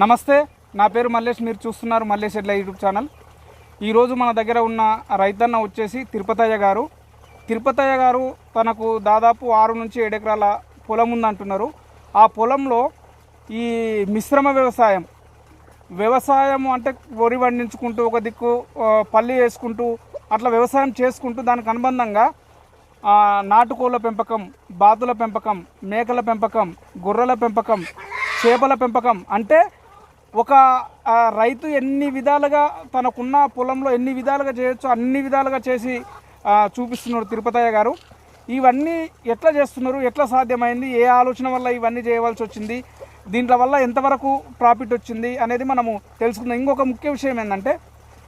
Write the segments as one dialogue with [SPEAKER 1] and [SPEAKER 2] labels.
[SPEAKER 1] నమస్తే నా పేరు మల్లేష్ మీరు చూస్తున్నారు మల్లేష్ ఎడ్ల యూట్యూబ్ ఛానల్. ఈరోజు మన దగ్గర ఉన్న రైతన్న వచ్చేసి తిరుపతయ్య గారు. తిరుపతయ్య గారు తనకు దాదాపు ఆరు నుంచి ఏడెకరాల పొలం ఉందంటున్నారు. ఆ పొలంలో ఈ మిశ్రమ వ్యవసాయం వ్యవసాయం అంటే వరి పండించుకుంటూ ఒక దిక్కు పల్లి వేసుకుంటూ అట్లా వ్యవసాయం చేసుకుంటూ దానికి అనుబంధంగా నాటుకోళ్ళ పెంపకం బాతుల పెంపకం మేకల పెంపకం గొర్రెల పెంపకం చేపల పెంపకం అంటే ఒక రైతు ఎన్ని విధాలుగా తనకున్న పొలంలో ఎన్ని విధాలుగా చేయొచ్చో అన్ని విధాలుగా చేసి చూపిస్తున్నారు తిరుపతయ్య గారు. ఇవన్నీ ఎట్లా చేస్తున్నారు? ఎట్లా సాధ్యమైంది? ఏ ఆలోచన వల్ల ఇవన్నీ చేయవలసి వచ్చింది? దీంట్లో వల్ల ఎంతవరకు ప్రాఫిట్ వచ్చింది అనేది మనము తెలుసుకుందాం. ఇంకొక ముఖ్య విషయం ఏంటంటే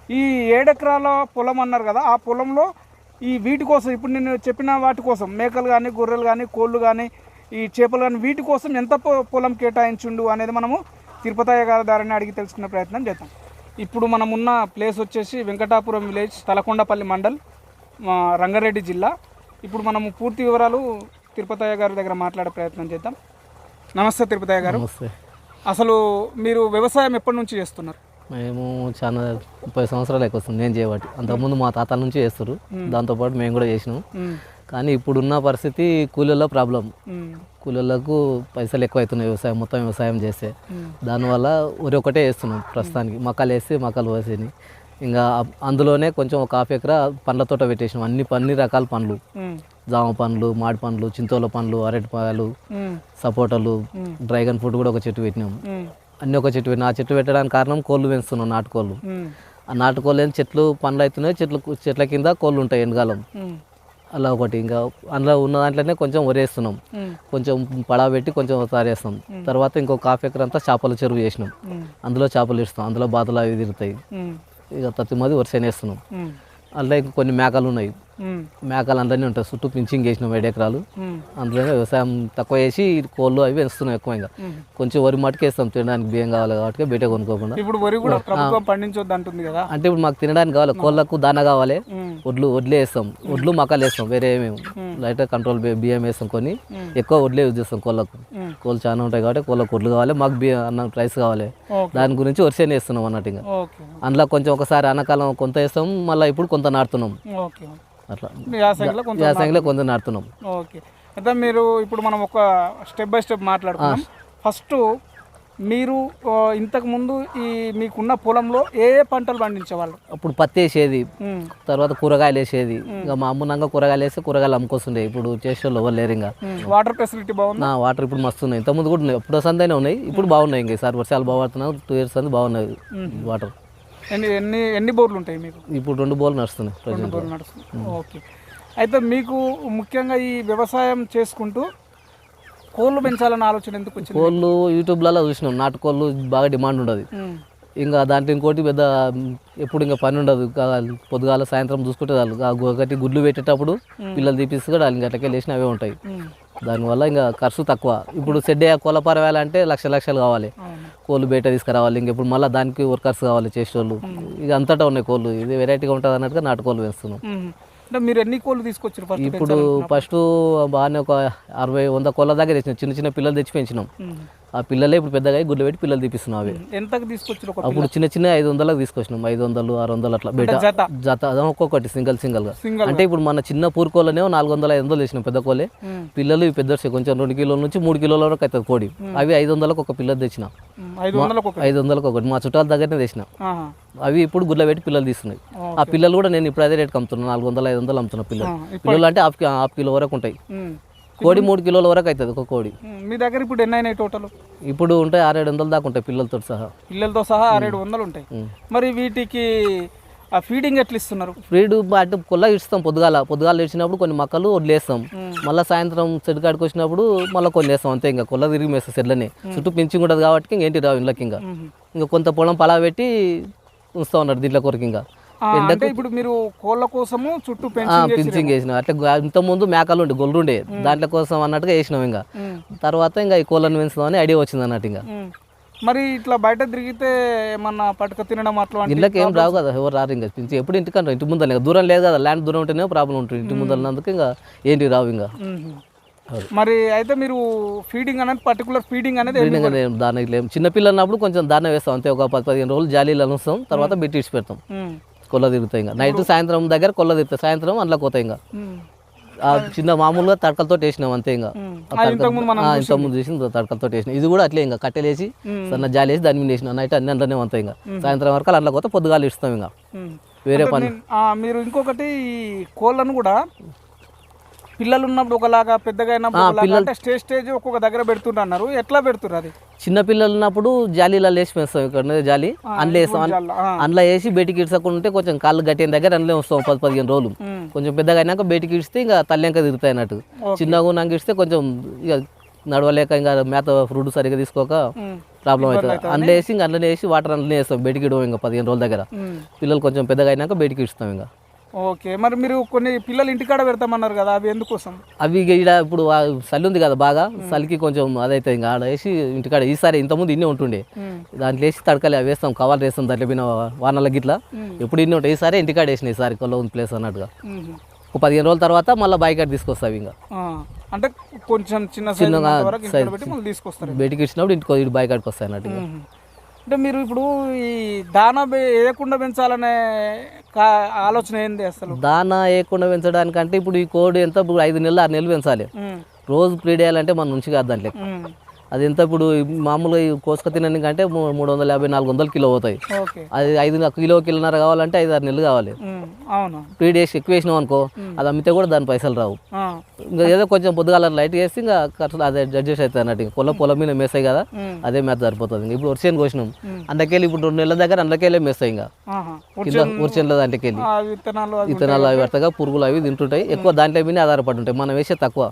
[SPEAKER 1] ఈ ఏడెకరాల పొలం అన్నారు కదా ఆ పొలంలో ఈ వీటి కోసం ఇప్పుడు నేను చెప్పిన వాటి కోసం మేకలు కానీ గొర్రెలు కానీ కోళ్ళు కానీ ఈ చేపలు కానీ వీటి కోసం ఎంత పొ- పొలం కేటాయించుండు అనేది మనము తిరుపతయ్య గారి దారిని అడిగి తెలుసుకునే ప్రయత్నం చేద్దాం. ఇప్పుడు మనం ఉన్న ప్లేస్ వచ్చేసి వెంకటాపురం విలేజ్ తలకొండపల్లి మండల్ మా రంగారెడ్డి జిల్లా. ఇప్పుడు మనము పూర్తి వివరాలు తిరుపతయ్య గారి దగ్గర మాట్లాడే ప్రయత్నం చేద్దాం. నమస్తే తిరుపతయ్య గారు.
[SPEAKER 2] నమస్తే.
[SPEAKER 1] అసలు మీరు వ్యవసాయం ఎప్పటి నుంచి చేస్తున్నారు?
[SPEAKER 2] మేము చాలా ముప్పై సంవత్సరాలు ఎక్కువ వస్తుంది నేను చేయబట్టి. అంతకుముందు మా తాతల నుంచి చేస్తారు దాంతోపాటు మేము కూడా చేసినాం. కానీ ఇప్పుడున్న పరిస్థితి కూలీల ప్రాబ్లం. కూలీలకు పైసలు ఎక్కువ అవుతున్నాయి వ్యవసాయం మొత్తం వ్యవసాయం చేస్తే. దానివల్ల వరి ఒకటే వేస్తున్నాం ప్రస్తుతానికి మక్కలు వేసి మక్కలు వేసేది ఇంకా అందులోనే కొంచెం ఒక హాఫ్ ఎకరా పండ్ల తోట పెట్టేసినాం అన్ని అన్ని రకాల పండ్లు. జామ పండ్లు మాడి పండ్లు చింతోల పండ్లు అరటిపాయలు. సపోటాలు. డ్రాగన్ ఫ్రూట్ కూడా ఒక చెట్టు పెట్టినాం
[SPEAKER 1] మ్మ్.
[SPEAKER 2] అన్ని ఒక చెట్టు పెట్టిన ఆ చెట్టు పెట్టడానికి కారణం కోళ్ళు పెంచుతున్నాం నాటుకోళ్ళు. ఆ నాటుకోళ్ళు చెట్లు పండ్లు అవుతున్నాయి చెట్లు చెట్ల కింద కోళ్ళు ఉంటాయి ఎండకాలం. అలా ఒకటి ఇంకా అందులో ఉన్న దాంట్లోనే కొంచెం వరేస్తున్నాం. కొంచెం పడా పెట్టి కొంచెం సారేస్తాం తర్వాత ఇంకొక హాఫ్ ఎకర్ అంతా చేపల చెరువు చేసినాం. అందులో చేపలు ఇస్తాం అందులో బాతులు అవి తిరుగుతాయి. ఇక తత్తి మది
[SPEAKER 1] మ్మ్.
[SPEAKER 2] అందులో ఇంకా కొన్ని మేకలు ఉన్నాయి. మేకలు అందులోనే ఉంటాయి. చుట్టూ పించింగ్ వేసినాం ఏడు ఎకరాలు. అందులోనే వ్యవసాయం తక్కువ వేసి కోళ్ళు అవి పెంచుతున్నాం ఎక్కువ ఇంకా. కొంచెం వరి మటుకు వేస్తాం. తినడానికి బియ్యం కావాలి కాబట్టి బయట కొనుక్కోకుండా.
[SPEAKER 1] ఇప్పుడు వరి కూడా ప్రభుత్వం పండించొద్దు అంటుంది కదా.
[SPEAKER 2] అంటే ఇప్పుడు మాకు తినడానికి కావాలి. కోళ్ళకు దానా కావాలి.
[SPEAKER 1] మ్మ్.
[SPEAKER 2] వడ్లు వడ్లే వేస్తాం. వడ్లు మకాలు వేస్తాం. వేరే ఏమేమి లైట్గా కంట్రోల్ బియ్యం వేస్తాం కొన్ని. ఎక్కువ వడ్లే యూజ్ చేస్తాం కోళ్ళకు. కోళ్ళు చాలా ఉంటాయి కాబట్టి కోళ్ళకు వడ్లు కావాలి. మాకు బియ్యం అన్న రైస్ కావాలి. దాని గురించి వరిసేనే వేస్తున్నాం అన్నట్టు ఇంకా. అందులో కొంచెం ఒకసారి అన్నకాలం కొంత వేస్తాం. మళ్ళీ ఇప్పుడు కొంత నాటుతున్నాం. అట్లా.
[SPEAKER 1] యాసంగిలో కొంత
[SPEAKER 2] యాసంగిలో కొంత నాటుతున్నాం.
[SPEAKER 1] ఓకే. అయితే మీరు ఇప్పుడు మనం ఒక స్టెప్ బై స్టెప్ మాట్లాడుకున్నాం ఫస్ట్ మీరు ఆ, ఇంతకు ముందు ఈ మీకున్న పొలంలో ఏ ఏ పంటలు పండించేవాళ్ళు?
[SPEAKER 2] అప్పుడు పత్తి వేసేది. తర్వాత కూరగాయలు వేసేది. ఇంకా మా అమ్మునంగా కూరగాయలు వేస్తే కూరగాయలు అమ్ముకొస్తుండే. ఇప్పుడు చేసే వాళ్ళు ఎవరు లేరు ఇంకా.
[SPEAKER 1] వాటర్ ఫెసిలిటీ బాగుంది?
[SPEAKER 2] నా వాటర్ ఇప్పుడు మస్తు ఉన్నాయి. ఇంతకుముందు కూడా ఉన్నాయి. ఇప్పుడు సందైనా ఉన్నాయి. ఇప్పుడు బాగున్నాయి ఇంకా. ఈసారి వర్షాలు బాగుపడుతున్నాయి టూ ఇయర్స్ అంది బాగున్నాయి వాటర్
[SPEAKER 1] ఎన్ని ఎన్ని ఎన్ని బోర్లు ఉంటాయి మీకు?
[SPEAKER 2] ఇప్పుడు రెండు బోర్లు నడుస్తున్నాయి
[SPEAKER 1] రెండు
[SPEAKER 2] ప్రజెంట్.
[SPEAKER 1] బోర్లు నడుస్తుంది ఓకే. అయితే మీకు ముఖ్యంగా ఈ వ్యవసాయం చేసుకుంటూ కోళ్ళు పెంచాలన్న ఆలోచన ఎందుకు వచ్చింది?
[SPEAKER 2] కోళ్ళు యూట్యూబ్లలో చూసినాం. నాటుకోళ్ళు బాగా డిమాండ్ ఉండదు. ఇంకా దాంట్లో ఇంకోటి పెద్ద ఎప్పుడు ఇంకా పని ఉండదు. ఇంకా పొద్దుగాల సాయంత్రం చూసుకుంటే చాలు. ఆ గు- ఒకటి గుడ్లు పెట్టేటప్పుడు పిల్లలు తీపిస్తే కూడా ఇంకా అట్లకే లేచిన అవే ఉంటాయి. దానివల్ల ఇంకా ఖర్చు తక్కువ. ఇప్పుడు సెడ్డే కోళ్ళ పరవాలంటే లక్ష లక్షలు కావాలి.
[SPEAKER 1] అవును.
[SPEAKER 2] కోళ్ళు బయట తీసుకురావాలి ఇంక ఇప్పుడు మళ్ళీ దానికి వర్కర్స్ కావాలి చేసేవాళ్ళు ఇక అంతటా ఉన్నాయి కోళ్ళు. ఇది వెరైటీగా ఉంటుంది అన్నట్టుగా నాటుకోళ్ళు వేస్తున్నాం.
[SPEAKER 1] అంటే మీరు ఎన్ని కోళ్ళు తీసుకొచ్చారు
[SPEAKER 2] ఇప్పుడు ఫస్ట్ బాగానే ఒక అరవై వంద కోళ్ళ దగ్గర తెచ్చినాం. చిన్న చిన్న పిల్లలు తెచ్చి పెంచినాం. ఆ పిల్లలే ఇప్పుడు పెద్దగా గుడ్లు పెట్టి పిల్లలు తీపిస్తున్నాం అవి.
[SPEAKER 1] ఎంతకు తీసుకొచ్చారు ఒక
[SPEAKER 2] అప్పుడు చిన్న చిన్న ఐదు వందలకు తీసుకొచ్చినాం. ఐదు వందలు ఆరు వందలు అట్లా. బయట
[SPEAKER 1] జత?
[SPEAKER 2] ఒక్కొక్కటి సింగల్
[SPEAKER 1] సింగల్గా
[SPEAKER 2] అంటే ఇప్పుడు మన చిన్న పూరుకోళ్ళనే నాలుగు వందలు ఐదు వందలు వేసినాం పెద్ద కోలే. పిల్లలు పెద్ద. కొంచెం రెండు కిలోల నుంచి మూడు కిలోల వరకు అవుతుంది కోడి. అవి ఐదు వందలకు ఒక పిల్లలు తెచ్చిన.
[SPEAKER 1] ఐదు వందలకు
[SPEAKER 2] ఒకటి. మా చుట్టాల దగ్గరనే తెచ్చిన. అవి ఇప్పుడు గుడ్ల పెట్టి పిల్లలు తీస్తున్నాయి. ఆ పిల్లలు కూడా నేను ఇప్పుడు అదే రేట్కి అమ్ముతున్నాను నాలుగు వందలు ఐదు వందలు అమ్ముతున్నా పిల్లలు. పిల్లలు అంటే హాఫ్ హాఫ్ కిలో వరకు ఉంటాయి. కోడి మూడు కిలోల వరకు అవుతుంది ఒక కోడి.
[SPEAKER 1] మీ దగ్గర ఇప్పుడు ఎన్ని అయినాయి టోటల్?
[SPEAKER 2] ఇప్పుడు ఉంటాయి ఆరేడు వందల దాకా ఉంటాయి పిల్లలతో సహా.
[SPEAKER 1] పిల్లలతో సహా ఆరేడు వందలు ఉంటాయి. మరి వీటికి ఆ ఫీడింగ్ ఎట్లా ఇస్తున్నారు
[SPEAKER 2] ఫ్రీడ్ అటు పొల్ల ఇస్తాం పొద్దుగాల. పొద్దుగాల ఇచ్చినప్పుడు కొన్ని మొక్కలు వదిలేస్తాం. మళ్ళీ సాయంత్రం చెడు కాడికి వచ్చినప్పుడు మళ్ళీ కొన్ని వేస్తాం అంతే ఇంకా. కొల్ల తిరిగి మేస్తాం చెట్లని చుట్టూ పింఛింగ్ ఉంటుంది కాబట్టి ఇంకేంటి రావు ఇళ్ళకి ఇంకా. ఇంకా కొంత పొలం పలా పెట్టి ఉంచుతా ఉన్నారు దీంట్లో కొరకు ఇంకా.
[SPEAKER 1] అంటే ఇప్పుడు మీరు కోళ్ళ కోసము చుట్టూ పెంచి
[SPEAKER 2] పింఛింగ్ వేసినాం అట్లా ఇంత ముందు మేకలు ఉండే గొల్లు ఉండే దాంట్లో కోసం అన్నట్టుగా వేసినాం ఇంకా. తర్వాత ఇంకా ఈ కోళ్ళని పెంచుదామని ఐడియా వచ్చింది అన్నట్టు ఇంకా.
[SPEAKER 1] మరి ఇట్లా బయట తిరిగితే ఏమన్నా పట్టుక తినడం అట్లా
[SPEAKER 2] ఇళ్ళకి ఏం రావు కదా ఎవరు రారు ఇంకా. పింఛి ఎప్పుడు ఇంటికంటే ఇంటి ముందర దూరం లేదు కదా ల్యాండ్ దూరం ఉంటేనే ప్రాబ్లం ఉంటుంది. ఇంటి ముందర ఉన్నందుకు ఇంకా ఏంటి రావు ఇంకా.
[SPEAKER 1] మరి అయితే మీరు ఫీడింగ్ అనేది పర్టికులర్ ఫీడింగ్ అనేది ఎందుకు
[SPEAKER 2] ఫీడింగ్ అనేది దాన ఇట్లా ఏం- చిన్న పిల్లలు ఉన్నప్పుడు కొంచెం దాన వేస్తాం. అంతే ఒక పది పదిహేను రోజులు జాలీలు అనుస్తాం. తర్వాత బిట్టి ఇచ్చి పెడతాం. కొల్ల తిరుగుతాయి ఇంకా. నైట్ సాయంత్రం దగ్గర కొల్ల తిరుగుతాయి. సాయంత్రం అందులో పోతాయి ఇంకా. ఆ చిన్న మామూలుగా తడకలతో వేసినాం అంతే ఇంకా.
[SPEAKER 1] ఇంతకుముందు
[SPEAKER 2] చేసిన తడకలతో వేసినాం. ఇది కూడా అట్లే ఇంకా కట్టెలేసి. సన్న జాలి వేసి దాని మీద వేసిన. నైట్ అన్ని అందులోనే ఉంటాయి ఇంకా. సాయంత్రం వరకు అందులో పోతే పొద్దుగాలు ఇస్తాం ఇంకా. వేరే పని
[SPEAKER 1] మీరు ఇంకొకటి కోళ్ళను కూడా పిల్లలు ఉన్నప్పుడు ఒకలాగా పెద్దగా అయినప్పుడు అంటే స్టేజ్ స్టేజ్ ఒక్కొక్క దగ్గర పెడుతుంటున్నారు ఎట్లా పెడుతున్నారు అది?
[SPEAKER 2] చిన్న పిల్లలు ఉన్నప్పుడు జాలీలో వేసి వేస్తాం ఇక్కడ జాలి? అందులో వేస్తాం. అందులో వేసి బయటికి ఇడ్చకుండా ఉంటే కొంచెం కాళ్ళు గట్టిన దగ్గర అందులో వస్తాం పది పదిహేను రోజులు. కొంచెం పెద్దగా అయినాక బయటికి ఇడిస్తే ఇంకా తల్లింక తిరుగుతాయి అన్నట్టు. చిన్నగా ఉన్నాక ఇడిస్తే కొంచెం ఇక నడవలేక ఇంకా మేత ఫ్రూట్ సరిగా తీసుకోక ప్రాబ్లం అవుతుంది. అందులో వేసి ఇంకా అందులో వేసి వాటర్ అందులో వేస్తాం. బయటికి ఇడవం ఇంకా పదిహేను రోజుల దగ్గర. పిల్లలు కొంచెం పెద్దగా అయినాక బయటికి ఇస్తాం ఇంకా.
[SPEAKER 1] ఓకే మరి మీరు కొన్ని పిల్లలు ఇంటికాడ పెడతామన్నారు కదా అవి ఎందుకోసం?
[SPEAKER 2] అవి ఇక ఇప్పుడు చలి ఉంది కదా బాగా చలికి కొంచెం అదైతే ఇంకా ఆడ వేసి ఇంటికాడ ఈసారి ఇంతకుముందు ఇన్నే ఉంటుండే. దాంట్లో వేసి తడకలే అవి వేస్తాం కవర్లు వేస్తాం దాంట్లో పోయిన వానల గిట్ల. ఎప్పుడు ఇన్ని ఉంటాయి ఈసారి ఇంటికాడ వేసిన ఈసారి కొల్ల ఉంది ప్లేస్ అన్నట్టుగా. ఒక పదిహేను రోజుల తర్వాత మళ్ళీ బైక్ తీసుకొస్తావి ఇంకా.
[SPEAKER 1] అంటే కొంచెం చిన్న మళ్ళీ తీసుకొస్తారు
[SPEAKER 2] బయటికి ఇచ్చినప్పుడు ఇంటికి ఇటు బైక్ వస్తాయి అన్నట్టు
[SPEAKER 1] ఉమ్. అంటే మీరు ఇప్పుడు ఈ దానా వేయకుండా పెంచాలనే ఆలోచన ఏంది అసలు?
[SPEAKER 2] దానా వేయకుండా పెంచడానికంటే ఇప్పుడు ఈ కోడి ఎంత ఇప్పుడు ఐదు నెలలు ఆరు నెలలు పెంచాలి. రోజు ప్రీడ్ వేయాలంటే మన నుంచి కాదు దాంట్లో. అది ఎంత ఇప్పుడు మామూలుగా కోసుక తినడానికంటే మూడు వందల యాభై నాలుగు వందల కిలో అవుతాయి అది ఐదు కిలో కిలోన్నర కావాలంటే ఐదు ఆరు నెలలు కావాలి. ప్రీడ్ వేసి ఎక్కువ వేసినాం అనుకో అది అమ్మితే కూడా దాని పైసలు రావు. ఇంకా ఏదో కొంచెం పొద్దుగాల లైట్ వేసి ఇంకా ఖర్చు అదే అడ్జస్ట్ అవుతుంది అన్నట్టు ఇంకా. పొలం పొలం మీద మేసాయి కదా అదే మేత సరిపోతుంది. ఇంకా ఇప్పుడు వర్షం కోసినాం. అందుకెళ్ళి ఇప్పుడు రెండు నెలల దగ్గర అందుకెళ్ళే మేస్తాయి ఇంకా. కింద వర్షంలో దాంట్లోకెళ్ళి
[SPEAKER 1] విత్తనాలు అవి
[SPEAKER 2] పడతాగా పురుగులు అవి తింటుంటాయి. ఎక్కువ దాంట్లో మీద ఆధారపడి ఉంటాయి. మనం వేసే తక్కువ.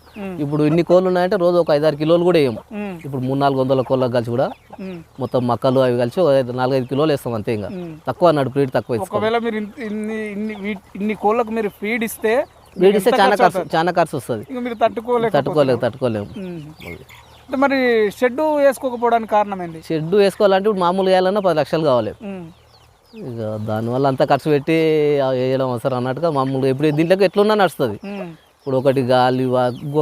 [SPEAKER 2] ఇప్పుడు ఇన్ని కోళ్ళు ఉన్నాయంటే రోజు ఒక ఐదారు కిలోలు కూడా వేయం. ఇప్పుడు మూడు నాలుగు వందల కోళ్ళకి కలిసి కూడా మొత్తం మక్కలు అవి కలిసి నాలుగైదు కిలోలు వేస్తాం అంతే ఇంకా. తక్కువ అన్నాడు ప్రీడ్ తక్కువ
[SPEAKER 1] ఒకవేళ మీరు ఇన్ని కోళ్ళకు మీరు ఫీడ్ ఇస్తే
[SPEAKER 2] చాలా ఖర్చు చాలా ఖర్చు వస్తుంది.
[SPEAKER 1] ఇంకా మీరు తట్టుకోలేక
[SPEAKER 2] తట్టుకోలేము
[SPEAKER 1] మరి షెడ్ వేసుకోకపోవడానికి కారణం ఏంటి
[SPEAKER 2] షెడ్ వేసుకోవాలంటే ఇప్పుడు మామూలు వేయాలన్నా పది లక్షలు కావాలి. ఇక దానివల్ల అంతా ఖర్చు పెట్టి వేయడం అవసరం అన్నట్టుగా మామూలుగా ఇప్పుడు దీంట్లోకి ఎట్లున్నా నడుస్తుంది. ఇప్పుడు ఒకటి గాలి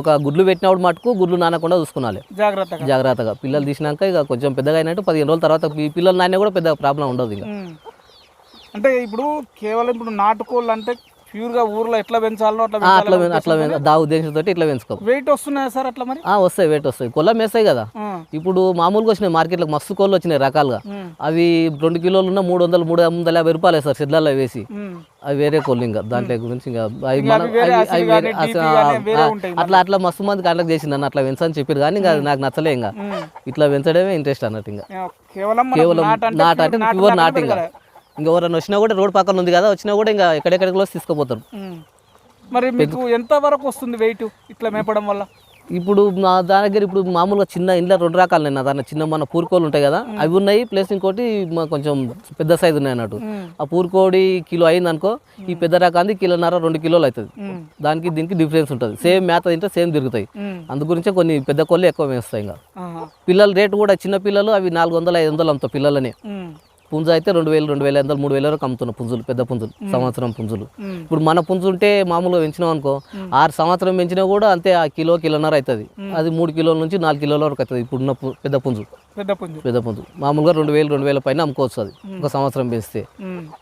[SPEAKER 2] ఒక గుడ్లు పెట్టినప్పుడు మటుకు గుడ్లు నానకుండా చూసుకోవాలి
[SPEAKER 1] జాగ్రత్తగా.
[SPEAKER 2] జాగ్రత్తగా. పిల్లలు తీసినాక ఇక కొంచెం పెద్దగా అయినట్టు పదిహేను రోజుల తర్వాత ఈ పిల్లలు నాన్న కూడా పెద్ద ప్రాబ్లం ఉండదు ఇక.
[SPEAKER 1] అంటే ఇప్పుడు కేవలం ఇప్పుడు నాటుకోళ్ళు అంటే ప్యూర్గా ఊర్లో ఎట్లా పెంచాలో అట్లా
[SPEAKER 2] అట్లా దా ఉద్దేశంతో ఇట్లా పెంచుకో
[SPEAKER 1] వెయిట్ వస్తున్నాయా సార్ అట్లా మరి?
[SPEAKER 2] వస్తాయి వెయిట్ వస్తాయి. కొల్ల మేస్తాయి కదా. ఇప్పుడు మామూలుగా వచ్చినాయి మార్కెట్లో మస్తు కోళ్ళు వచ్చినాయి రకాలుగా. అవి రెండు కిలోలు ఉన్న మూడు వందలు మూడు వందల యాభై రూపాయలు సార్ షెడ్లలో వేసి. అవి వేరే కోళ్ళు ఇంకా దాంట్లో గురించి ఇంకా అవి మనం
[SPEAKER 1] అవి వేరే
[SPEAKER 2] అట్లా అట్లా మస్తు మంది కాంటాక్ట్ చేసింది అన్న అట్లా పెంచని చెప్పారు కానీ ఇంకా నాకు నచ్చలే ఇంకా. ఇట్లా పెంచడమే ఇంట్రెస్ట్ అన్నట్టు ఇంకా.
[SPEAKER 1] కేవలం నాటు అంటే
[SPEAKER 2] ప్యూర్
[SPEAKER 1] లాగానే
[SPEAKER 2] నాట్ ఇంకా ఎవరైనా వచ్చినా కూడా రోడ్ పక్కన ఉంది కదా వచ్చినా కూడా ఇంకా ఎక్కడెక్కడికి వచ్చి తీసుకుపోతారు.
[SPEAKER 1] మరి మీకు ఎంత వరకు వస్తుంది వెయిట్ ఇట్లా మేపడం వల్ల
[SPEAKER 2] ఇప్పుడు నా దాని దగ్గర ఇప్పుడు మామూలుగా చిన్న ఇంట్లో రెండు రకాలు ఉన్నాయి నా దాని చిన్న మన పూరుకోళ్ళు ఉంటాయి కదా అవి ఉన్నాయి ప్లస్ ఇంకోటి మా కొంచెం పెద్ద సైజు ఉన్నాయి అన్నట్టు. ఆ పూరుకోడి కిలో అయింది అనుకో ఈ పెద్ద రకాన్ని కిలోన్నర రెండు కిలోలు అవుతుంది. దానికి దీనికి డిఫరెన్స్ ఉంటుంది సేమ్ మేత తింటే సేమ్ తిరుగుతాయి
[SPEAKER 1] ఉమ్.
[SPEAKER 2] అందు గురించే కొన్ని పెద్ద కోళ్ళు ఎక్కువ వేస్తాయి ఇంకా. పిల్లల రేటు కూడా చిన్న పిల్లలు అవి నాలుగు వందలు ఐదు వందలు అమ్ముతాయి పిల్లలని. పుంజు అయితే రెండు వేలు రెండు వేల ఐదు వందలు మూడు వేల వరకు అమ్ముతున్నాం పుంజులు పెద్ద పుంజులు సంవత్సరం పుంజులు. ఇప్పుడు మన పుంజు ఉంటే మామూలుగా పెంచినాం అనుకో ఆరు సంవత్సరం పెంచినా కూడా అంతే ఆ కిలో కిలోన్నర అవుతుంది. అది మూడు కిలోల నుంచి నాలుగు కిలోల వరకు అవుతుంది ఇప్పుడున్న పెద్ద పుంజు.
[SPEAKER 1] పెద్ద పుంజు.
[SPEAKER 2] పెద్ద పుంజు. మామూలుగా రెండు వేలు రెండు వేల పైన అమ్ముకోవచ్చు అది ఒక సంవత్సరం పెంచితే.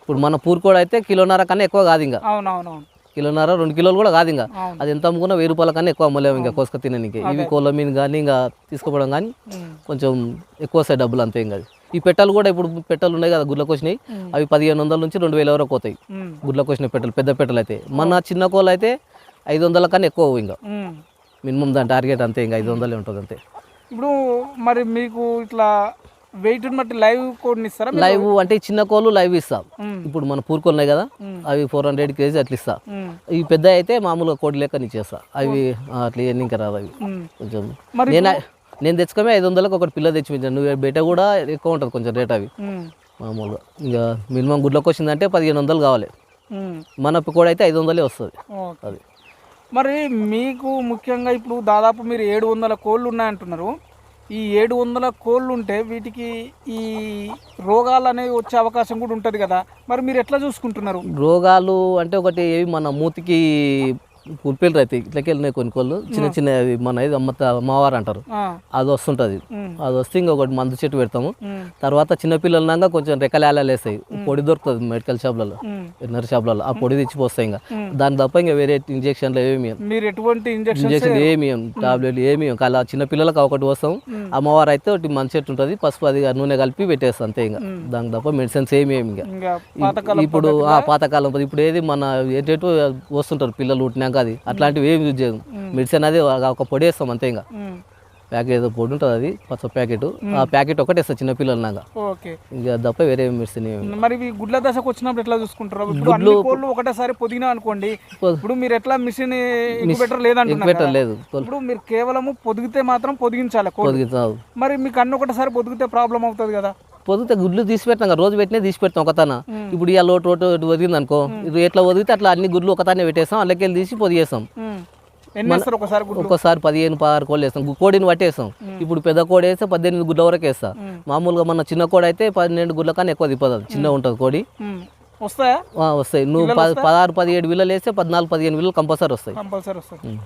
[SPEAKER 2] ఇప్పుడు మన పూరుకోడ అయితే కిలోన్నర కన్నా ఎక్కువ కాదు ఇంకా. కిలోన్నర రెండు కిలోలు కూడా కాదు ఇంకా. అది ఎంత అమ్ముకున్నా వెయ్యి రూపాయల కన్నా ఎక్కువ అమ్మలేము ఇంకా కోసుక తినడానికి ఇవి కోళ్ళ కానీ ఇంకా తీసుకోవడం కానీ. కొంచెం ఎక్కువ వస్తాయి డబ్బులు అంతే ఇంకా ఈ పెట్టలు కూడా ఇప్పుడు పెట్టలు ఉన్నాయి కదా గుడ్లకు వచ్చినాయి అవి పదిహేను వందల నుంచి రెండు వేల వరకు పోతాయి. గుడ్లకు వచ్చిన పెట్టలు పెద్ద పెట్టలు అయితే మన చిన్న కోళ్ళు అయితే ఐదు వందల కన్నా ఎక్కువ ఇంకా. మినిమం దాని టార్గెట్ అంతే ఇంకా ఐదు వందలే ఉంటుంది అంతే
[SPEAKER 1] ఇప్పుడు మరి మీకు ఇట్లా వెయిట్ బట్టి లైవ్ కోడ్ని ఇస్తారా?
[SPEAKER 2] లైవ్ అంటే చిన్న కోళ్ళు లైవ్ ఇస్తాం. ఇప్పుడు మన పూరుకోళ్ళు ఉన్నాయి కదా. అవి ఫోర్ హండ్రెడ్ కేజీ అట్లా ఇస్తా. ఈ పెద్ద అయితే మామూలుగా కోడి లెక్క ఇచ్చేస్తా అవి అట్లా ఇవన్నీ ఇంకా రాదు అవి. కొంచెం నేను నేను తెచ్చుకోమే ఐదు వందలకు ఒకటి పిల్ల తెచ్చిపించాను నువ్వు బయట కూడా ఎక్కువ ఉంటుంది కొంచెం రేట్ అవి. మామూలుగా. ఇంకా మినిమం గుడ్లకు వచ్చిందంటే పదిహేను వందలు కావాలి. మన కూడా అయితే ఐదు వందలే వస్తుంది. అది.
[SPEAKER 1] మరి మీకు ముఖ్యంగా ఇప్పుడు దాదాపు మీరు ఏడు వందల కోళ్ళు ఉన్నాయంటున్నారు. ఈ ఏడు వందల కోళ్ళు ఉంటే వీటికి ఈ రోగాలు అనేవి వచ్చే అవకాశం కూడా ఉంటుంది కదా. మరి మీరు ఎట్లా చూసుకుంటున్నారు?
[SPEAKER 2] రోగాలు అంటే ఒకటి ఏవి మన మూతికి కుల్పేలు రైతు ఇట్లకి వెళ్ళినాయి కొన్ని కోళ్ళు. చిన్న చిన్న మన ఇది అమ్మ అమ్మవారు అంటారు. అది వస్తుంటుంది. అది వస్తే ఇంకొకటి మందు చెట్టు పెడతాము. తర్వాత చిన్నపిల్లలనాక కొంచెం రెక్కలేలాలు వేస్తాయి. పొడి దొరుకుతుంది మెడికల్ షాప్లలో. వెటనరీ షాప్లలో. ఆ పొడి తెచ్చి పోస్తాయి ఇంకా. దాని తప్ప ఇంకా వేరే ఇంజక్షన్లు ఏమి ఇయ్యం.
[SPEAKER 1] మీరు ఎటువంటి ఇంజక్షన్
[SPEAKER 2] ఏమి. టాబ్లెట్లు ఏమి. అలా చిన్న పిల్లలకు ఒకటి పోస్తాం. అమ్మవారు అయితే ఒకటి మంచి చెట్టు ఉంటుంది. పసుపు అది నూనె కలిపి పెట్టేస్తాం అంతే ఇంకా. దానికి తప్ప మెడిసిన్స్ ఏమి ఏమి ఇంకా. ఇప్పుడు ఆ పాతకాలం. ఇప్పుడు ఏది మన ఏంటంటే వస్తుంటారు. పిల్లలు పుట్టినాక అది అట్లాంటివి ఏమి యూజ్ చేయము. మెడిసిన్ అది ఒక పొడి వేస్తాం అంతే ఇంకా. ప్యాకెట్ ఏదో పొడి ఉంటుంది అది పచ్చ ప్యాకెట్. ఆ ప్యాకెట్ ఒకటి వేస్తాం చిన్న పిల్లలు నాక.
[SPEAKER 1] ఓకే.
[SPEAKER 2] ఇంకా తప్ప వేరే మెడిసిన్
[SPEAKER 1] మరి ఇవి గుడ్ల దశకు వచ్చినప్పుడు ఎట్లా చూసుకుంటారు అన్ని కోళ్ళు ఒకటేసారి పొదిగినా అనుకోండి ఇప్పుడు మీరు ఎట్లా మిషన్ ఇంక్యుబేటర్ లేదంటున్నారు కదా.
[SPEAKER 2] లేదు.
[SPEAKER 1] ఇప్పుడు మీరు కేవలము పొదిగితే మాత్రం పొదిగించాలి
[SPEAKER 2] పొదిగితావు
[SPEAKER 1] మరి మీకు అన్ని ఒకటేసారి పొదిగితే ప్రాబ్లం అవుతుంది కదా.
[SPEAKER 2] పొదిగితే గుడ్లు తీసి పెడతాం కదా, రోజు పెట్టినే తీసి పెడతాం ఒకతాన ఇప్పుడు ఇవాళ లోటు రోటు ఇటు వదిలింది అనుకో ఇది ఎట్లా వదిలితే అట్లా అన్ని గుడ్లు ఒకతానే పెట్టేస్తాం అందులోకి వెళ్ళి తీసి పొదిగేస్తాం.
[SPEAKER 1] ఒకసారి
[SPEAKER 2] ఒక్కోసారి పదిహేను పదహారు కోళ్ళు వేస్తాం. కోడిని పట్టేస్తాం. ఇప్పుడు పెద్ద కోడి వేస్తే పద్దెనిమిది గుడ్ల వరకు వేస్తా. మామూలుగా మన చిన్న కోడి అయితే పన్నెండు గుడ్ల కానీ ఎక్కువ తిప్పదు అది. చిన్నగా ఉంటుంది కోడి.
[SPEAKER 1] వస్తాయా?
[SPEAKER 2] వస్తాయి. నువ్వు పదహారు పదిహేడు విల్లలు వేస్తే పద్నాలుగు పదిహేను విల్లలు కంపల్సరీ వస్తాయి.
[SPEAKER 1] కంపల్సరీ వస్తాయి.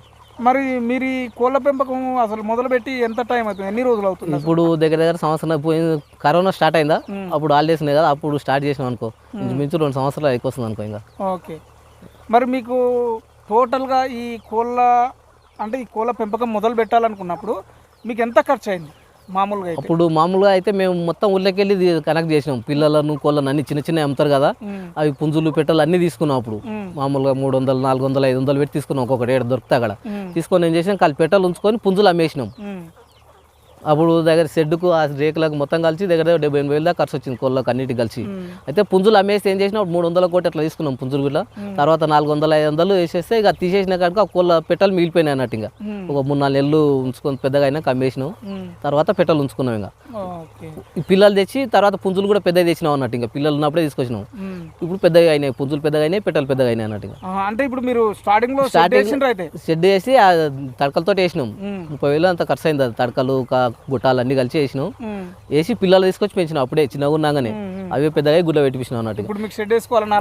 [SPEAKER 1] మరి మీరు ఈ కోళ్ళ పెంపకం అసలు మొదలుపెట్టి ఎంత టైం అవుతుంది? ఎన్ని రోజులు అవుతుంది?
[SPEAKER 2] ఇప్పుడు దగ్గర దగ్గర సంవత్సరం పోయింది కరోనా స్టార్ట్ అయిందా? అప్పుడు హాలిడేస్ ఉన్నాయి కదా అప్పుడు స్టార్ట్ చేసినాం అనుకో. మించు రెండు సంవత్సరాలు అయిపోతుంది అనుకో ఇంకా.
[SPEAKER 1] ఓకే. మరి మీకు టోటల్గా ఈ కోళ్ళ అంటే ఈ కోళ్ళ పెంపకం మొదలు పెట్టాలనుకున్నప్పుడు మీకు ఎంత ఖర్చు అయింది? మామూలుగా
[SPEAKER 2] అప్పుడు మామూలుగా అయితే మేము మొత్తం ఊళ్ళోకి వెళ్ళి ఇది కనెక్ట్ చేసినాం పిల్లలను కోళ్ళను అన్ని చిన్న చిన్న అమ్ముతారు కదా. అవి పుంజులు పెట్టాలి అన్ని తీసుకున్నాం అప్పుడు. మామూలుగా మూడు వందలు నాలుగు వందలు ఐదు వందలు పెట్టి తీసుకున్నాం ఒక్కొక్కటి ఏడు దొరికితే అక్కడ. తీసుకొని ఏం చేసినాం కాలు పెట్టాలు ఉంచుకొని పుంజులు అమ్మేసినాం. అప్పుడు దగ్గర షెడ్కు ఆ రేకులకు మొత్తం కలిసి దగ్గర దగ్గర డెబ్బై ఎనభై వేలు దాకా ఖర్చు వచ్చింది కోళ్ళకి అన్నిటి కలిసి. అయితే పుంజులు అమ్మేసి ఏం చేసినా మూడు వందల కోటి అట్లా తీసుకున్నాం పుంజులు కూడా. తర్వాత నాలుగు వందల ఐదు వందలు వేసేస్తే ఇక తీసేసిన కాడికి ఆ కోళ్ళ పెట్టలు మిగిలిపోయినాయి అన్నట్టు ఇంకా. ఒక మూడు నాలుగు నెలలు ఉంచుకొని పెద్దగా అయినాక అమ్మేసినాం
[SPEAKER 1] ఉమ్.
[SPEAKER 2] తర్వాత పెట్టలు ఉంచుకున్నాం ఇంకా. పిల్లలు తెచ్చి తర్వాత పుంజులు కూడా పెద్దగా తెచ్చినాం అన్నట్టు ఇంకా. పిల్లలు ఉన్నప్పుడే తీసుకొచ్చినాం. ఇప్పుడు పెద్దగా అయినాయి. పుంజులు పెద్దగా అయినాయి పెట్టలు పెద్దగా అయినాయి అన్నట్టు
[SPEAKER 1] అంటే ఇప్పుడు మీరు స్టార్టింగ్లో
[SPEAKER 2] షెడ్ వేసి ఆ తడకలతో వేసినాం. ముప్పై వేలు అంత ఖర్చు అయింది తడకలు కా- గుట్టాలు అన్ని కలిసి వేసినాం. వేసి పిల్లలు తీసుకొచ్చి పెంచినాం. అప్పుడే చిన్నగా ఉన్నాగానే. అవే పెద్దగా గుడ్ల పెట్టిపించినాం అన్నట్టు
[SPEAKER 1] ఇప్పుడు మీకు షెడ్ వేసుకోవాలని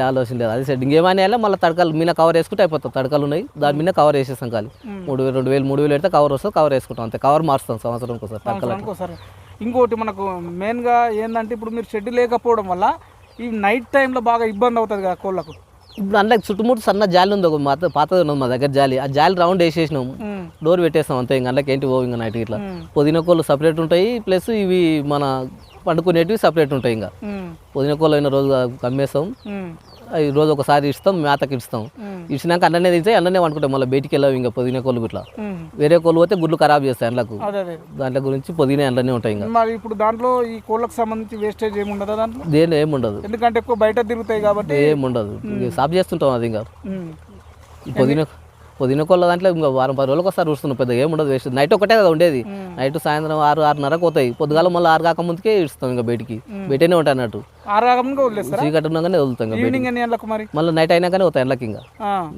[SPEAKER 1] ఆలోచన
[SPEAKER 2] లేదు. అది షెడ్. ఇంకేమైనా మళ్ళీ తడకలు మీద కవర్ వేసుకుంటే అయిపోతుంది. తడకలు ఉన్నాయి. దాని మీద కవర్ వేసేస్తాం ఖాళీ. మూడు వేలు రెండు వేలు మూడు వేలు పెడితే కవర్ వస్తుంది. కవర్ వేసుకుంటాం. అంతే. కవర్ మారుస్తాం సంవత్సరం ఒకసారి తడకలు
[SPEAKER 1] ఇంకోటి మనకు మెయిన్గా ఏంటంటే ఇప్పుడు మీరు షెడ్ లేకపోవడం వల్ల ఈ నైట్ టైంలో బాగా ఇబ్బంది అవుతుంది కదా కోళ్ళకు.
[SPEAKER 2] ఇప్పుడు అందులో చుట్టుముట్టు సన్న జాలి ఉంది ఒక మాత పాతది ఉన్నది మా దగ్గర జాలి ఆ జాలి రౌండ్ వేసేసినాం. డోర్ పెట్టేస్తాం అంతే ఇంకా అందులోకి ఏంటి పో ఇంకా నైట్ ఇట్లా. పుదీనా కోళ్ళు సపరేట్ ఉంటాయి ప్లస్ ఇవి మన పండుకునేటివి సపరేట్ ఉంటాయి ఇంకా. పుదీనా కోళ్ళు అయిన రోజు కమ్మేస్తాం రోజు ఒకసారి ఇస్తాం మేతకి ఇస్తాం. ఇచ్చినాక అన్ననే తింటాయి అన్ననే వండుకుంటాం మళ్ళీ బయటికి వెళ్ళావు ఇంకా పుదీనా కోళ్ళు ఇట్లా. వేరే కోళ్ళు పోతే గుడ్లు ఖరాబ్ చేస్తాయి
[SPEAKER 1] అదే
[SPEAKER 2] దాంట్లో గురించి పుదీనా అందులోనే ఉంటాయి ఇంకా.
[SPEAKER 1] మరి ఇప్పుడు దాంట్లో ఈ కోళ్ళకు సంబంధించి వేస్టేజ్ ఏమి ఉండదా దాంట్లో?
[SPEAKER 2] దేని ఏముండదు
[SPEAKER 1] ఎందుకంటే ఎక్కువ బయట తిరుగుతాయి కాబట్టి
[SPEAKER 2] ఏముండదు సాఫ్ చేస్తుంటాం అది ఇంకా.
[SPEAKER 1] ఉమ్.
[SPEAKER 2] కోళ్ళ దాంట్లో ఇంకా వారం పది రోజులకు ఒకసారి వస్తున్నాం పెద్దగా ఏముండదు వేస్ట్. నైట్ ఒకటే కదా ఉండేది. నైట్ సాయంత్రం ఆరు ఆరున్నరకు పోతాయి. పొద్దుగాల మళ్ళీ ఆరు కాక ముందుకే ఇస్తాం ఇంకా బయటికి. బయటనే ఉంటాయి అన్నట్టు. చీకటి ఉన్నాగానే వదులుతాం మళ్ళీ నైట్ అయినాకనే పోతాయి ఎండ్లకి ఇంకా.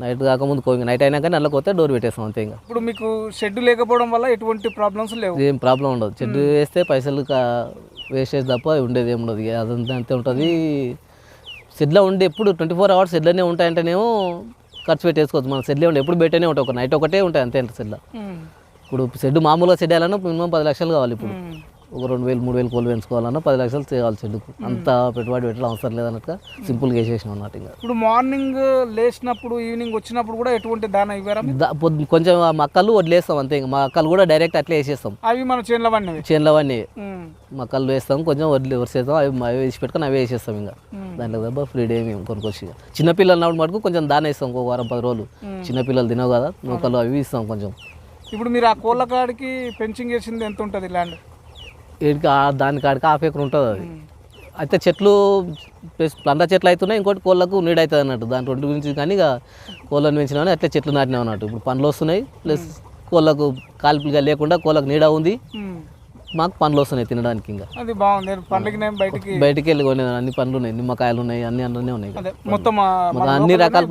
[SPEAKER 2] నైట్ కాకముందు కో నైట్ అయినాకనే ఎండ్లకి పోతే డోర్ పెట్టేస్తాం అంతే ఇంకా.
[SPEAKER 1] ఇప్పుడు మీకు షెడ్ లేకపోవడం వల్ల ఎటువంటి ప్రాబ్లమ్స్ లేవు?
[SPEAKER 2] ఏం ప్రాబ్లం ఉండదు. చెడ్డు వేస్తే పైసలు వేస్టేజ్ తప్ప ఉండేది ఏమి ఉండదు. అదంతా అంతే ఉంటుంది. షెడ్లో ఉండి ఎప్పుడు ట్వంటీ ఫోర్ అవర్స్ షెడ్లోనే ఉంటాయంటేనేమో ఖర్చు పెట్టేసుకోవచ్చు. మన షెడ్లో ఉండి ఎప్పుడు బయటనే ఉంటాయి. ఒక నైట్ ఒకటే ఉంటాయి అంతే
[SPEAKER 1] ఉమ్.
[SPEAKER 2] ఇప్పుడు షెడ్ మామూలుగా షెడ్ వేయాలన్నా మినిమం పది లక్షలు కావాలి ఇప్పుడు. ఒక రెండు వేలు మూడు వేలు కోళ్ళు పెంచుకోవాలన్నా పది లక్షలు చేయాలి షెడ్కు అంత పెట్టుబడి పెట్టడం అవసరం లేదన్నట్టుగా సింపుల్గా వేసేసినాం అన్నట్టు ఇంకా.
[SPEAKER 1] ఇప్పుడు మార్నింగ్ లేచినప్పుడు ఈవినింగ్ వచ్చినప్పుడు కూడా ఎటువంటి దాన ఇవ్వరా
[SPEAKER 2] కొంచెం మక్కలు వదిలేస్తాం అంతే ఇంకా. మా అక్కలు కూడా డైరెక్ట్ అట్లే వేసేస్తాం.
[SPEAKER 1] అవి మన చేనుల పడినవి?
[SPEAKER 2] చేనులు అవన్నీ
[SPEAKER 1] ఉమ్.
[SPEAKER 2] మక్కలు వేస్తాం కొంచెం వదిలి వరిసేస్తాం అవి అవి వేసి పెట్టుకొని అవే వేసేస్తాం ఇంకా. దాంట్లో దెబ్బ ఫ్రీ డే మేము కొనుక్కొచ్చి. చిన్నపిల్లలు ఉన్నప్పుడు మటుకు కొంచెం దాన ఇస్తాం ఒక వారం పది రోజులు. చిన్నపిల్లలు తినవు కదా నూకలు అవి ఇస్తాం కొంచెం.
[SPEAKER 1] ఇప్పుడు మీరు ఆ కోళ్ళ కాడికి పెంచింగ్ చేసింది ఎంత ఉంటుంది ల్యాండ్
[SPEAKER 2] దాని కాడికి హాఫ్ ఎకర్ ఉంటుంది అది. అయితే చెట్లు ప్లస్ చెట్లు అవుతున్నాయి ఇంకోటి కోళ్ళకు నీడ అవుతుంది అన్నట్టు. దాని రెండు గురించి కానీ ఇక కోళ్ళని పెంచినామని అట్లా చెట్లు నాటినాం అన్నట్టు. ఇప్పుడు పండ్లు వస్తున్నాయి ప్లస్ కోళ్ళకు కాల్పులుగా లేకుండా కోళ్ళకు నీడ ఉంది.
[SPEAKER 1] ఉమ్.
[SPEAKER 2] మాకు పండ్లు వస్తున్నాయి తినడానికి ఇంకా.
[SPEAKER 1] అది బాగుంది. నేను బయటికి
[SPEAKER 2] బయటికి వెళ్ళి కొన్ని అన్ని పండ్లు ఉన్నాయి. నిమ్మకాయలు ఉన్నాయి అన్ని అన్నీ ఉన్నాయి.
[SPEAKER 1] మొత్తం
[SPEAKER 2] అన్ని రకాల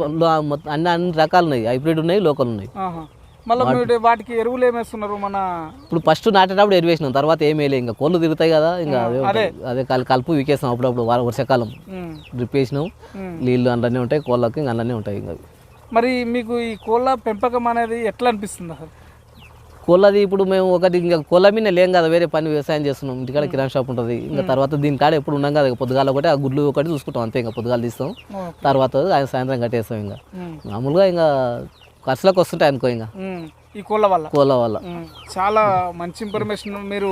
[SPEAKER 2] అన్ని అన్ని రకాలు ఉన్నాయి. హైబ్రిడ్ ఉన్నాయి లోకల్ ఉన్నాయి.
[SPEAKER 1] మళ్ళీ వాటికి ఎరువులు ఏమేస్తున్నారు మన
[SPEAKER 2] ఇప్పుడు ఫస్ట్ నాటేటప్పుడు ఎరివేసినాం తర్వాత ఏం వేయలే ఇంకా కోళ్ళు తిరుగుతాయి కదా ఇంకా అదే కలుపు వీకేస్తాం అప్పుడప్పుడు వార- వర్షాకాలం. డ్రిప్ వేసినాం. నీళ్ళు అందులోనే ఉంటాయి కోళ్ళకి ఇంకా అందులోనే ఉంటాయి ఇంకా
[SPEAKER 1] మరి మీకు ఈ కోళ్ళ పెంపకం అనేది ఎట్లా అనిపిస్తుంది అసలు?
[SPEAKER 2] కోళ్ళది ఇప్పుడు మేము ఒకటి ఇంకా కోళ్ళ మీద లేం కదా వేరే పని వ్యవసాయం చేస్తున్నాం. ఇంటికాడ కిరాణా షాప్ ఉంటుంది. ఇంకా తర్వాత దీని కాడ ఎప్పుడు ఉన్నాం కదా పొద్దుగాల ఒకటి ఆ గుడ్లు ఒకటి చూసుకుంటాం అంతే ఇంకా పొద్దుగాల తీస్తాం. తర్వాత ఆయన సాయంత్రం కట్టేస్తాం ఇంకా. మామూలుగా ఇంకా ఖర్చులకు వస్తుంటాయి అనుకో ఇంకా.
[SPEAKER 1] ఈ కోళ్ళ వల్ల.
[SPEAKER 2] కోళ్ళ వల్ల.
[SPEAKER 1] చాలా మంచి ఇన్ఫర్మేషన్ మీరు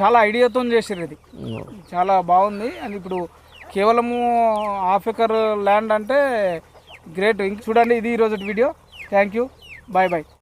[SPEAKER 1] చాలా ఐడియాతో చేసారు ఇది. చాలా బాగుంది. అండ్ ఇప్పుడు కేవలము హాఫ్ ఎకర్ ల్యాండ్ అంటే గ్రేట్. ఇంక చూడండి ఇది ఈరోజు video. Thank you bye bye